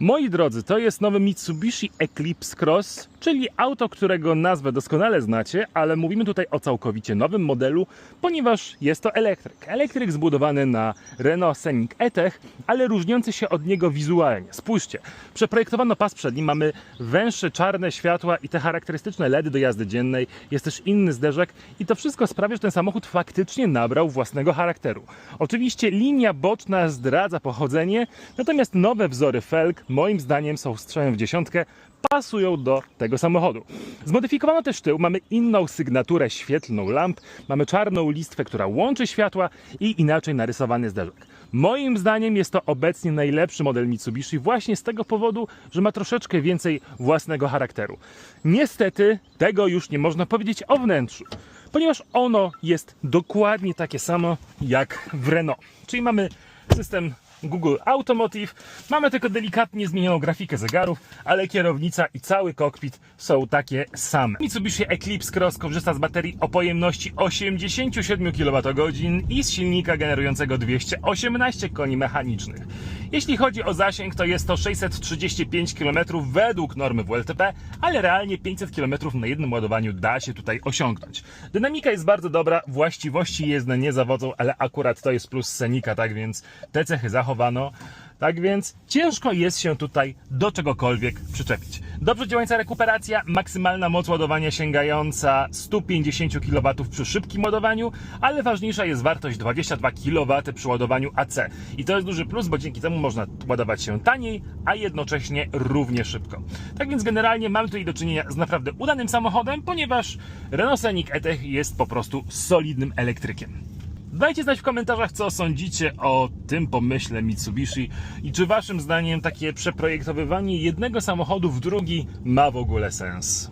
Moi drodzy, to jest nowy Mitsubishi Eclipse Cross, czyli auto, którego nazwę doskonale znacie, ale mówimy tutaj o całkowicie nowym modelu, ponieważ jest to elektryk. Elektryk zbudowany na Renault Scenic E-Tech, ale różniący się od niego wizualnie. Spójrzcie, przeprojektowano pas przedni, mamy węższe czarne światła i te charakterystyczne LEDy do jazdy dziennej, jest też inny zderzek i to wszystko sprawia, że ten samochód faktycznie nabrał własnego charakteru. Oczywiście linia boczna zdradza pochodzenie, natomiast nowe wzory felg moim zdaniem są strzałem w dziesiątkę, pasują do tego samochodu. Zmodyfikowano też tył, mamy inną sygnaturę świetlną lamp, mamy czarną listwę, która łączy światła i inaczej narysowany zderzek. Moim zdaniem jest to obecnie najlepszy model Mitsubishi właśnie z tego powodu, że ma troszeczkę więcej własnego charakteru. Niestety tego już nie można powiedzieć o wnętrzu, ponieważ ono jest dokładnie takie samo jak w Renault. Czyli mamy system Google Automotive. Mamy tylko delikatnie zmienioną grafikę zegarów, ale kierownica i cały kokpit są takie same. Mitsubishi Eclipse Cross korzysta z baterii o pojemności 87 kWh i z silnika generującego 218 koni mechanicznych. Jeśli chodzi o zasięg, to jest to 635 km według normy WLTP, ale realnie 500 km na jednym ładowaniu da się tutaj osiągnąć. Dynamika jest bardzo dobra, właściwości jezdne nie zawodzą, ale akurat to jest plus Senika, tak więc te cechy zachowano. Tak więc ciężko jest się tutaj do czegokolwiek przyczepić. Dobrze działająca rekuperacja, maksymalna moc ładowania sięgająca 150 kW przy szybkim ładowaniu, ale ważniejsza jest wartość 22 kW przy ładowaniu AC. I to jest duży plus, bo dzięki temu można ładować się taniej, a jednocześnie równie szybko. Tak więc generalnie mamy tutaj do czynienia z naprawdę udanym samochodem, ponieważ Renault Scenic E-Tech jest po prostu solidnym elektrykiem. Dajcie znać w komentarzach, co sądzicie o tym pomyśle Mitsubishi i czy waszym zdaniem takie przeprojektowywanie jednego samochodu w drugi ma w ogóle sens.